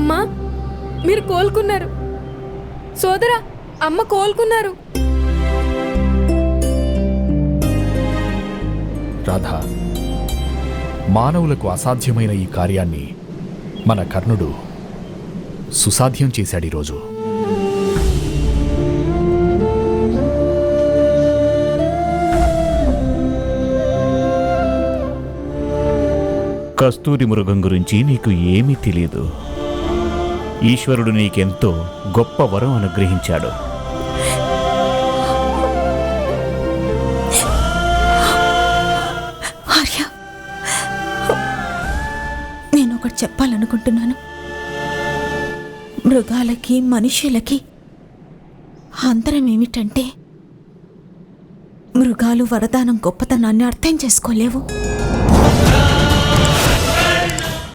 అమ్మా మీరు కోలుకున్నారు. సోదరా అమ్మ కోలుకున్నారు. రాధా మానవులకు అసాధ్యమైన ఈ కార్యాన్ని మన కర్ణుడు సుసాధ్యం చేశాడు ఈరోజు. కస్తూరి మృగం గురించి నీకు ఏమీ తెలియదు ఈశ్వరుడు నీకెంతో గొప్ప వరం అనుగ్రహించాడు. నేను ఒకటి చెప్పాలనుకుంటున్నాను. మృగాలకి మనుషులకి అంతరం ఏమిటంటే మృగాలు వరదానం గొప్పతనాన్ని అర్థం చేసుకోలేవు.